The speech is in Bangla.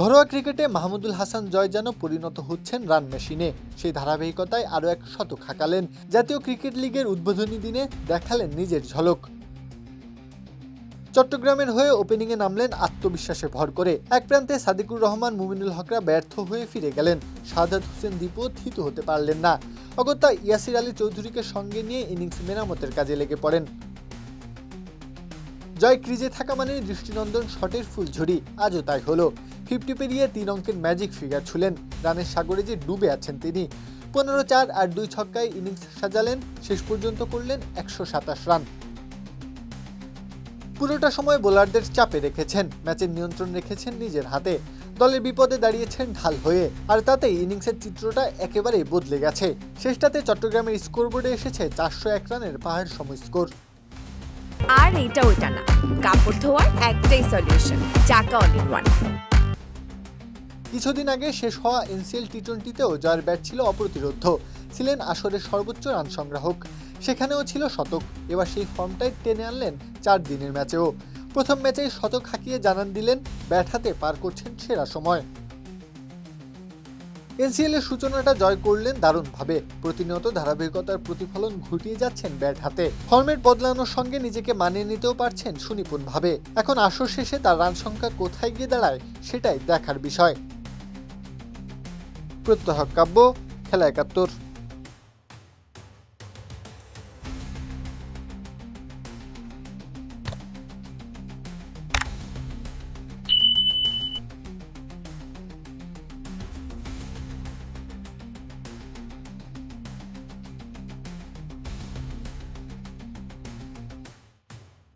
ঘরোয়া ক্রিকেটে মাহমুদুল হাসান জয় যেন পরিণত হচ্ছেন রান মেশিনে। সেই ধারাবাহিকতায় আরও এক শতক হাঁকালেন। জাতীয় ক্রিকেট লিগের উদ্বোধনী দিনে দেখালেন নিজের ঝলক। চট্টগ্রামের হয়ে ওপেনিংয়ে নামলেন আত্মবিশ্বাসে ভর করে। এক প্রান্তে সাদিকুর রহমান, মুমিনুল হকরা ব্যর্থ হয়ে ফিরে গেলেন। শাহাদাত হোসেন দীপও থিত হতে পারলেন না। অগত্যা ইয়াসির আলী চৌধুরীকে সঙ্গে নিয়ে ইনিংস মেরামতের কাজে লেগে পড়েন। জয় ক্রিজে থাকা মানে দৃষ্টিনন্দন শটের ফুলঝুরি আজও তাই হলো। ফিফটি পেরিয়ে তিন অঙ্কের ম্যাজিক ফিগার ছুলেন। রানের সাগরে যে ডুবে আছেন তিনি। পনেরো চার আর দুই ছক্কায় ইনিংস সাজালেন। শেষ পর্যন্ত করলেন একশো সাতাশ রান। পুরোটা সময় বোলারদের চাপে রেখেছেন। ম্যাচের নিয়ন্ত্রণ রেখেছেন নিজের হাতে। দলের বিপদে দাঁড়িয়েছেন ঢাল হয়ে। আর তাতে ইনিংসের চিত্রটা একেবারেই বদলে গেছে। শেষটাতে চট্টগ্রামের স্কোরবোর্ডে এসেছে চারশো এক রানের পাহাড় সম স্কোর। আর এটা ওইটা না। কাপড় ধোয়ার একটাই সলিউশন চাকা অল ইন ওয়ান কিছুদিন আগে শেষ হওয়া এনসিএল টি টোয়েন্টিতেও জয়ের ব্যাট ছিল অপ্রতিরোধ্য ছিলেন আসরের সর্বোচ্চ রান সংগ্রাহক। সেখানেও ছিল শতক, এবার সেই ফর্মটাই টেনে আনলেন চার দিনের ম্যাচেও। প্রথম ম্যাচেই শতক হাঁকিয়ে জানান দিলেন, ব্যাট হাতে পার করছেন সেরা সময়। এনসিএল এর সূচনাটা জয় করলেন দারুণভাবে। প্রতিনিয়ত ধারাবাহিকতার প্রতিফলন ঘটিয়ে যাচ্ছেন ব্যাট হাতে। ফর্মেট বদলানোর সঙ্গে নিজেকে মানিয়ে নিতেও পারছেন সুনিপুণভাবে। এখন আসর শেষে তার রান সংখ্যা কোথায় গিয়ে দাঁড়ায়, সেটাই দেখার বিষয়। প্রত্যহ কাব্য, খেলা একাত্তর।